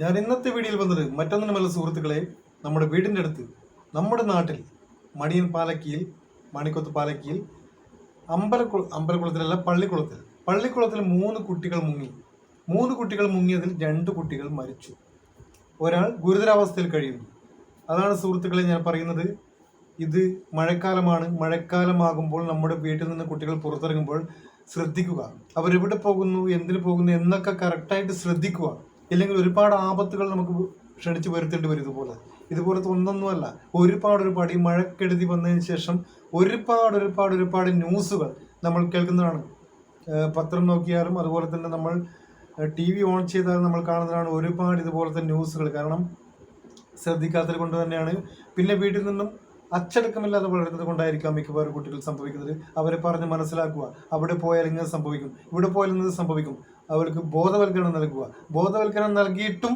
ഞാൻ ഇന്നത്തെ വീഡിയോയിൽ വന്നത് മറ്റൊന്നിനുമല്ല സുഹൃത്തുക്കളെ നമ്മുടെ വീടിന്റെ അടുത്ത് നമ്മുടെ നാട്ടിൽ മണിയൻ പാലക്കിയിൽ മണിക്കൊത്ത് പാലക്കിയിൽ അമ്പലക്കുള അമ്പലക്കുളത്തിലല്ല പള്ളിക്കുളത്തിൽ. പള്ളിക്കുളത്തിൽ മൂന്ന് കുട്ടികൾ മുങ്ങി. മൂന്ന് കുട്ടികൾ മുങ്ങിയതിൽ രണ്ട് കുട്ടികൾ മരിച്ചു. ഒരാൾ ഗുരുതരാവസ്ഥയിൽ കഴിയുന്നു. അതാണ് സുഹൃത്തുക്കളെ ഞാൻ പറയുന്നത്. ഇത് മഴക്കാലമാണ്. മഴക്കാലമാകുമ്പോൾ നമ്മുടെ വീട്ടിൽ നിന്ന് കുട്ടികൾ പുറത്തിറങ്ങുമ്പോൾ ശ്രദ്ധിക്കുക. അവരെവിടെ പോകുന്നു എന്തിനു പോകുന്നു എന്നൊക്കെ കറക്റ്റായിട്ട് ശ്രദ്ധിക്കുക. ഇല്ലെങ്കിൽ ഒരുപാട് ആപത്തുകൾ നമുക്ക് ക്ഷണിച്ചു വരുത്തേണ്ടി വരും ഇതുപോലെ. ഇതുപോലത്തെ ഒന്നൊന്നുമല്ല. ഒരുപാട് ഒരുപാട് ഈ മഴക്കെടുതി വന്നതിന് ശേഷം ഒരുപാട് ഒരുപാട് ഒരുപാട് ന്യൂസുകൾ നമ്മൾ കേൾക്കുന്നതാണ്. പത്രം നോക്കിയാലും അതുപോലെ തന്നെ നമ്മൾ ടി വി ഓൺ ചെയ്താലും നമ്മൾ കാണുന്നതാണ് ഒരുപാട് ഇതുപോലത്തെ ന്യൂസുകൾ. കാരണം ശ്രദ്ധിക്കാത്തത് കൊണ്ട് തന്നെയാണ്. പിന്നെ വീട്ടിൽ നിന്നും അച്ചടക്കമില്ലാതെ വളരുന്നത് കൊണ്ടായിരിക്കാം മിക്കവാറും കുട്ടികൾ സംഭവിക്കുന്നത്. അവരെ പറഞ്ഞ് മനസ്സിലാക്കുക. അവിടെ പോയാൽ ഇങ്ങനെ സംഭവിക്കും. ഇവിടെ പോയാൽ ഇങ്ങനെ സംഭവിക്കും. അവർക്ക് ബോധവൽക്കരണം നൽകുക. ബോധവൽക്കരണം നൽകിയിട്ടും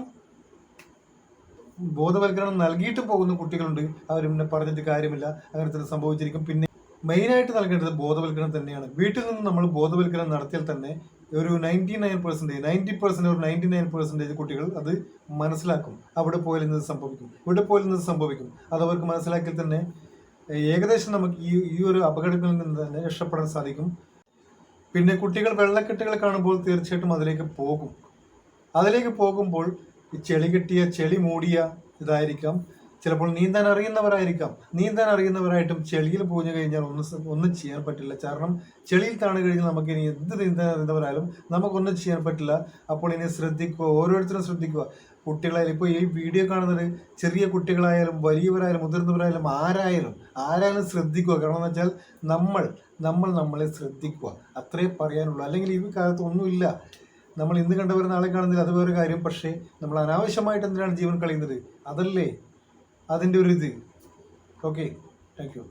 ബോധവൽക്കരണം നൽകിയിട്ടും പോകുന്ന കുട്ടികളുണ്ട്. അവർ പിന്നെ പറഞ്ഞിട്ട് കാര്യമില്ല. അങ്ങനെ തന്നെ സംഭവിച്ചിരിക്കും. പിന്നെ മെയിനായിട്ട് നൽകേണ്ടത് ബോധവൽക്കരണം തന്നെയാണ്. വീട്ടിൽ നിന്ന് നമ്മൾ ബോധവൽക്കരണം നടത്തിയാൽ തന്നെ ഒരു ninety nine percentage ninety percent ഒരു നയന്റി നയൻ പെർസെന്റേജ് കുട്ടികൾ അത് മനസ്സിലാക്കും. അവിടെ പോയാൽ ഇന്നത് സംഭവിക്കും. ഇവിടെ പോയാൽ ഇന്നത് സംഭവിക്കും. അത് അവർക്ക് മനസ്സിലാക്കിയാൽ തന്നെ ഏകദേശം നമുക്ക് ഈ ഈ ഒരു അപകടങ്ങളിൽ നിന്ന് തന്നെ രക്ഷപ്പെടാൻ സാധിക്കും. പിന്നെ കുട്ടികൾ വെള്ളക്കെട്ടുകൾ കാണുമ്പോൾ തീർച്ചയായിട്ടും അതിലേക്ക് പോകും. അതിലേക്ക് പോകുമ്പോൾ ചെളി കെട്ടിയ ചെളി മൂടിയ ഇതായിരിക്കാം. ചിലപ്പോൾ നീന്താൻ അറിയുന്നവരായിരിക്കാം. നീന്താൻ അറിയുന്നവരായിട്ടും ചെളിയിൽ പൂഞ്ഞു കഴിഞ്ഞാൽ ഒന്നും ഒന്നും ചെയ്യാൻ പറ്റില്ല. കാരണം ചെളിയിൽ താണു കഴിഞ്ഞാൽ നമുക്ക് ഇനി എന്ത് നീന്താൻ അറിയുന്നവരായാലും നമുക്കൊന്നും ചെയ്യാൻ പറ്റില്ല. അപ്പോൾ ഇനി ശ്രദ്ധിക്കുക. ഓരോരുത്തരും ശ്രദ്ധിക്കുക. കുട്ടികളായാലും ഇപ്പോൾ ഈ വീഡിയോ കാണുന്നത് ചെറിയ കുട്ടികളായാലും വലിയവരായാലും മുതിർന്നവരായാലും ആരായാലും ആരായാലും ശ്രദ്ധിക്കുക. കാരണം എന്ന് വെച്ചാൽ നമ്മൾ നമ്മൾ നമ്മളെ ശ്രദ്ധിക്കുക. അത്രേ പറയാനുള്ളൂ. അല്ലെങ്കിൽ ഈ കാലത്ത് ഒന്നുമില്ല. നമ്മൾ ഇന്ന് കണ്ടവർ നാളെ കാണുന്നില്ല. അത് വേറെ കാര്യം. പക്ഷേ നമ്മൾ അനാവശ്യമായിട്ട് എന്തിനാണ് ജീവൻ കളയുന്നത്? അതല്ലേ? അതിന്റെ ഒരു ഇത്. Okay thank you